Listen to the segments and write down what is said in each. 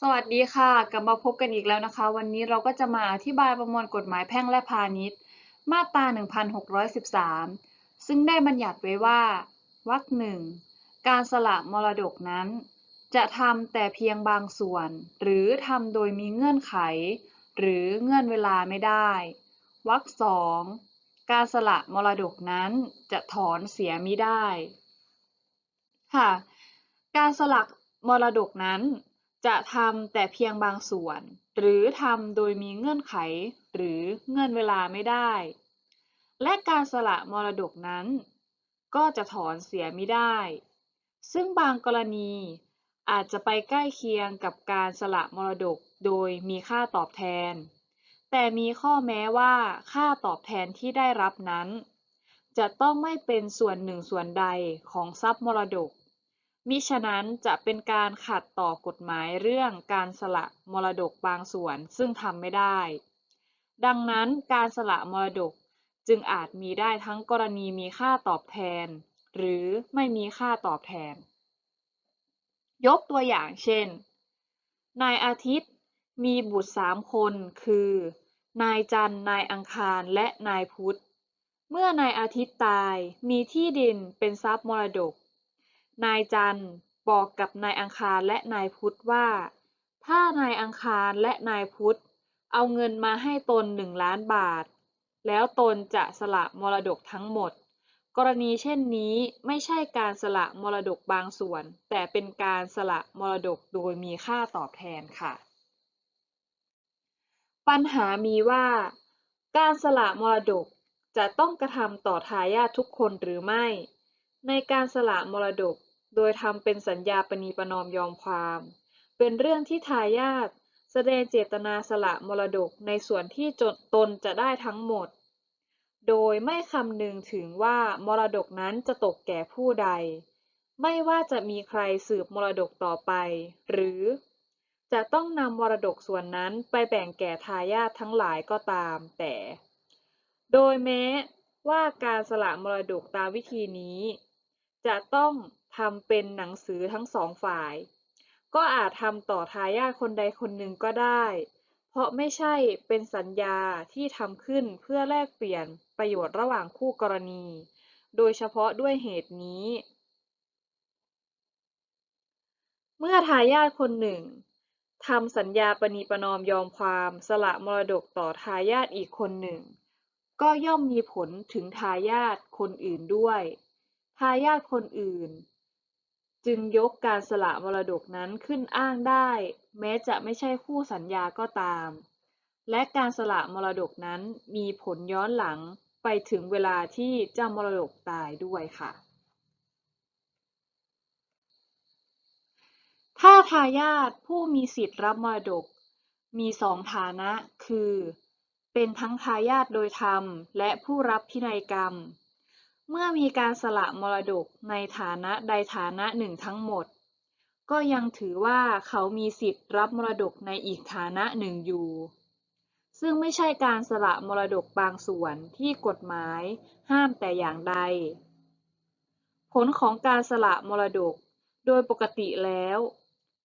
สวัสดีค่ะ กลับมาพบกันอีกแล้วนะคะ วันนี้เราก็จะมาอธิบายประมวลกฎหมายแพ่งและพาณิชย์ มาตรา 1613 ซึ่งได้บัญญัติไว้ว่าวรรคหนึ่งการสละมรดกนั้น จะทำแต่เพียงบางส่วน หรือทำโดยมีเงื่อนไข หรือเงื่อนเวลาไม่ได้วรรคสองการสละมรดกนั้นจะถอนเสียมิได้ค่ะ การสลักมรดกนั้น จะทำแต่เพียงบางส่วน หรือทำโดยมีเงื่อนไข หรือเงื่อนเวลาไม่ได้ และการสละมรดกนั้น ก็จะถอนเสียไมิได้ ซึ่งบางกรณีอาจจะไปใกล้เคียงกับการสละมรดกโดยมีค่าตอบแทน แต่มีข้อแม้ว่าค่าตอบแทนที่ได้รับนั้น จะต้องไม่เป็นส่วนหนึ่งส่วนใดของทรัพย์มรดก มิฉะนั้นจะเป็นการขัดต่อกฎหมายเรื่องการสละมรดกบางส่วน ซึ่งทำไม่ได้ ดังนั้นการสละมรดกจึงอาจมีได้ทั้งกรณีมีค่าตอบแทน หรือไม่มีค่าตอบแทน ยกตัวอย่างเช่น นายอาทิตย์มีบุตรสามคนคือ นายจันทร์นายอังคาร และนายพุธ เมื่อนายอาทิตย์ตายมีที่ดินเป็นทรัพย์มรดก นายจันทร์บอกกับนายอังคารและนายพุธว่า ถ้านายอังคารและนายพุธเอาเงินมาให้ตนหนึ่งล้านบาท แล้วตนจะสละมรดกทั้งหมด กรณีเช่นนี้ไม่ใช่การสละมรดกบางส่วน แต่เป็นการสละมรดกโดยมีค่าตอบแทนค่ะ ปัญหามีว่า การสละมรดกจะต้องกระทำต่อทายาททุกคนหรือไม่ ในการสละมรดก โดยทำเป็นสัญญาปณีประนอมยอมความ เป็นเรื่องที่ทายาทแสดงเจตนาสละมรดกในส่วนที่ตนจะได้ทั้งหมด โดยไม่คำนึงถึงว่ามรดกนั้นจะตกแก่ผู้ใด ไม่ว่าจะมีใครสืบมรดกต่อไป หรือ จะต้องนำมรดกส่วนนั้นไปแบ่งแก่ทายาททั้งหลายก็ตามแต่ โดยแม้ว่าการสละมรดกตามวิธีนี้ จะต้อง ทำเป็นหนังสือทั้งสองฝ่าย ก็อาจทำต่อทายาทคนใดคนหนึ่งก็ได้ เพราะไม่ใช่เป็นสัญญาที่ทำขึ้นเพื่อแลกเปลี่ยนประโยชน์ระหว่างคู่กรณี โดยเฉพาะด้วยเหตุนี้ เมื่อทายาทคนหนึ่งทำสัญญาปณีประนอมยอมความสละมรดกต่อทายาทอีกคนหนึ่ง ก็ย่อมมีผลถึงทายาทคนอื่นด้วย ทายาทคนอื่น จึงยกการสละมรดกนั้นขึ้นอ้างได้ แม้จะไม่ใช่คู่สัญญาก็ตาม และการสละมรดกนั้นมีผลย้อนหลังไปถึงเวลาที่เจ้ามรดกตายด้วยค่ะ ถ้าทายาทผู้มีสิทธิ์รับมรดก มีสองฐานะคือ เป็นทั้งทายาทโดยธรรม และผู้รับพินัยกรรม เมื่อมีการสละมรดกในฐานะใดฐานะหนึ่งทั้งหมด ก็ยังถือว่าเขามีสิทธิ์รับมรดกในอีกฐานะหนึ่งอยู่ ซึ่งไม่ใช่การสละมรดกบางส่วนที่กฎหมายห้ามแต่อย่างใด ผลของการสละมรดกโดยปกติแล้ว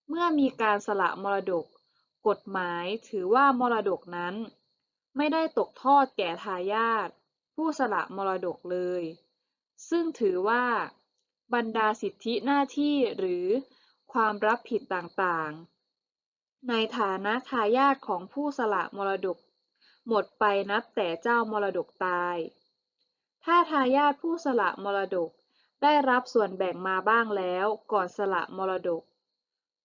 เมื่อมีการสละมรดก กฎหมายถือว่ามรดกนั้น ไม่ได้ตกทอดแก่ทายาทผู้สละมรดกเลย ซึ่งถือว่าบรรดาสิทธิหน้าที่หรือความรับผิดต่างๆ ในฐานะทายาทของผู้สละมรดก หมดไปนับแต่เจ้ามรดกตาย ถ้าทายาทผู้สละมรดกได้รับส่วนแบ่งมาบ้างแล้วก่อนสละมรดก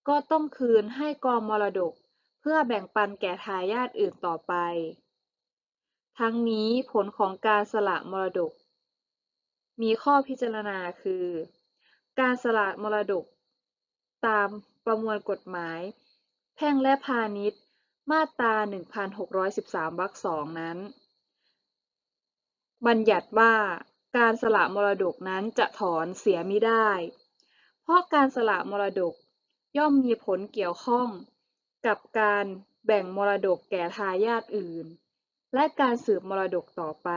ก็ต้องคืนให้กองมรดกเพื่อแบ่งปันแก่ทายาทอื่นต่อไป ทั้งนี้ผลของการสละมรดก มีข้อพิจารณาคือ การสละมรดก ตามประมวลกฎหมาย แพ่งและพาณิชย์ มาตรา 1613 วรรคสองนั้น บัญญัติว่าการสละมรดกนั้นจะถอนเสียมิได้ เพราะการสละมรดกย่อมมีผลเกี่ยวข้องกับการแบ่งมรดกแก่ทายาทอื่น และการสืบมรดกต่อไป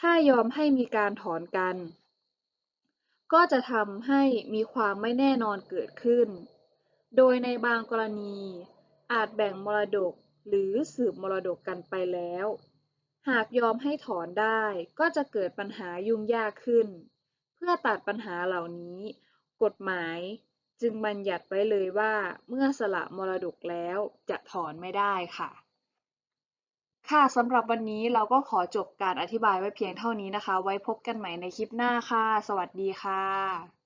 ถ้ายอมให้มีการถอนกัน ก็จะทำให้มีความไม่แน่นอนเกิดขึ้น โดยในบางกรณี อาจแบ่งมรดกหรือสืบมรดกกันไปแล้ว หากยอมให้ถอนได้ก็จะเกิดปัญหายุ่งยากขึ้น เพื่อตัดปัญหาเหล่านี้ กฎหมายจึงบัญญัติไว้เลยว่าเมื่อสละมรดกแล้วจะถอนไม่ได้ค่ะ ค่ะสำหรับวันนี้เราก็ขอจบการอธิบายไว้เพียงเท่านี้นะคะ ไว้พบกันใหม่ในคลิปหน้าค่ะ สวัสดีค่ะ